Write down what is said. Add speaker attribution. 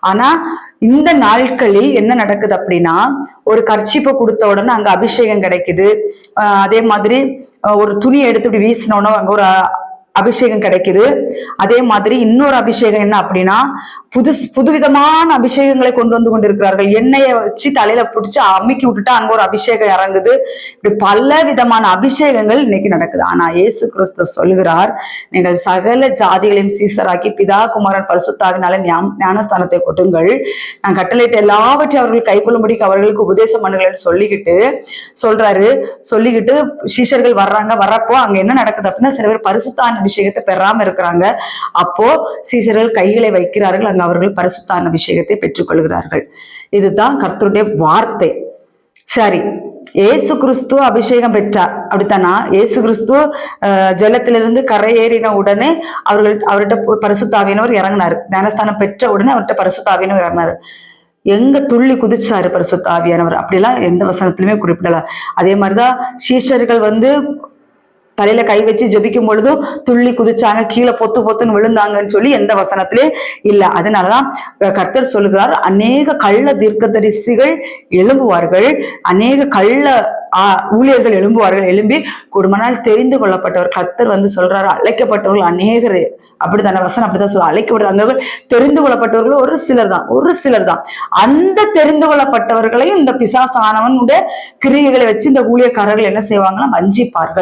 Speaker 1: ஆனா இந்த நாட்களில் என்ன நடக்குது அப்படின்னா ஒரு கர்ச்சிப்பை கொடுத்த உடனே அங்க அபிஷேகம் கிடைக்குது. ஆஹ் அதே மாதிரி ஒரு துணி எடுத்து இப்படி வீசினோன்னா அங்க ஒரு அபிஷேகம் கிடைக்குது. அதே மாதிரி இன்னொரு அபிஷேகம் என்ன அப்படின்னா புது புதுவிதமான அபிஷேகங்களை கொண்டு வந்து கொண்டிருக்கிறார்கள். எண்ணெயை வச்சு தலையில பிடிச்சி அமுக்கி விட்டுட்டு அங்க ஒரு அபிஷேகம் இறங்குது. இப்படி பல விதமான அபிஷேகங்கள் இன்னைக்கு நடக்குது. ஆனா இயேசு கிறிஸ்து சொல்கிறார் நீங்கள் சகல ஜாதிகளையும் சீசராக்கி பிதா குமாரன் பரிசுத்தாவினால ஞான- ஞானஸ்தானத்தை கொட்டுங்கள். நான் கட்டளையிட்ட எல்லாவற்றையும் அவர்கள் கைக்கொள்ளும்படிக்கு அவர்களுக்கு உபதேசம் பண்ணுங்கள்னு சொல்லிக்கிட்டு சொல்றாரு. சொல்லிக்கிட்டு சீஷர்கள் வர்றாங்க. வர்றப்போ அங்க என்ன நடக்குது அப்படின்னா சில பேர் பரிசுத்தான அபிஷேகத்தை பெறாம இருக்கிறாங்க. அப்போ சீசர்கள் கைகளை வைக்கிறார்கள். அங்க அவர்கள் பரிசுத்தான அபிஷேகத்தை பெற்றுக்கொள்கிறார்கள். இதுதான் கர்த்தருடைய வார்த்தை. சரி ஏசு கிறிஸ்து அபிஷேகம் பெற்றார். அப்படித்தானா? ஏசு கிறிஸ்து ஜலத்திலிருந்து கரை ஏறின உடனே அவர்கள் அவர்கிட்ட பு- இறங்கினார். ஞானஸ்தானம் பெற்ற உடனே அவர்கிட்ட பரிசுத்தாவியனவர் இறங்கினார். எங்க துள்ளி குதிச்சாரு பரிசுத்தாவியானவர்? அப்படிலாம் எந்த வசனத்திலுமே குறிப்பிடல. அதே மாதிரிதான் சீஷர்கள் வந்து தலையில கை வச்சு ஜபிக்கும் பொழுதும் துள்ளி குதிச்சாங்க கீழே பொத்து பொத்துன்னு விழுந்தாங்கன்னு சொல்லி எந்த வசனத்திலே இல்ல. அதனாலதான் கர்த்தர் சொல்லுகிறார் அநேக கள்ள தீர்க்கதரிசிகள் எழும்புவார்கள். அநேக கள்ள ஊழியர்கள் எழும்புவார்கள். எழும்பி குடும்பனால் தெரிந்து கொள்ளப்பட்டவர். கர்த்தர் வந்து சொல்றாரு அழைக்கப்பட்டவர்கள் அநேகர். அப்படித்தான வசனம் அப்படிதான் சொல்ல அழைக்கப்பட்டவர்கள் தெரிந்து கொள்ளப்பட்டவர்கள் ஒரு சிலர் தான் ஒரு சிலர் தான் அந்த தெரிந்து கொள்ளப்பட்டவர்களையும் இந்த பிசாசானவனுடைய கிரியைகளை வச்சு இந்த ஊழியக்காரர்கள் என்ன செய்வாங்கன்னா வஞ்சிப்பார்கள்.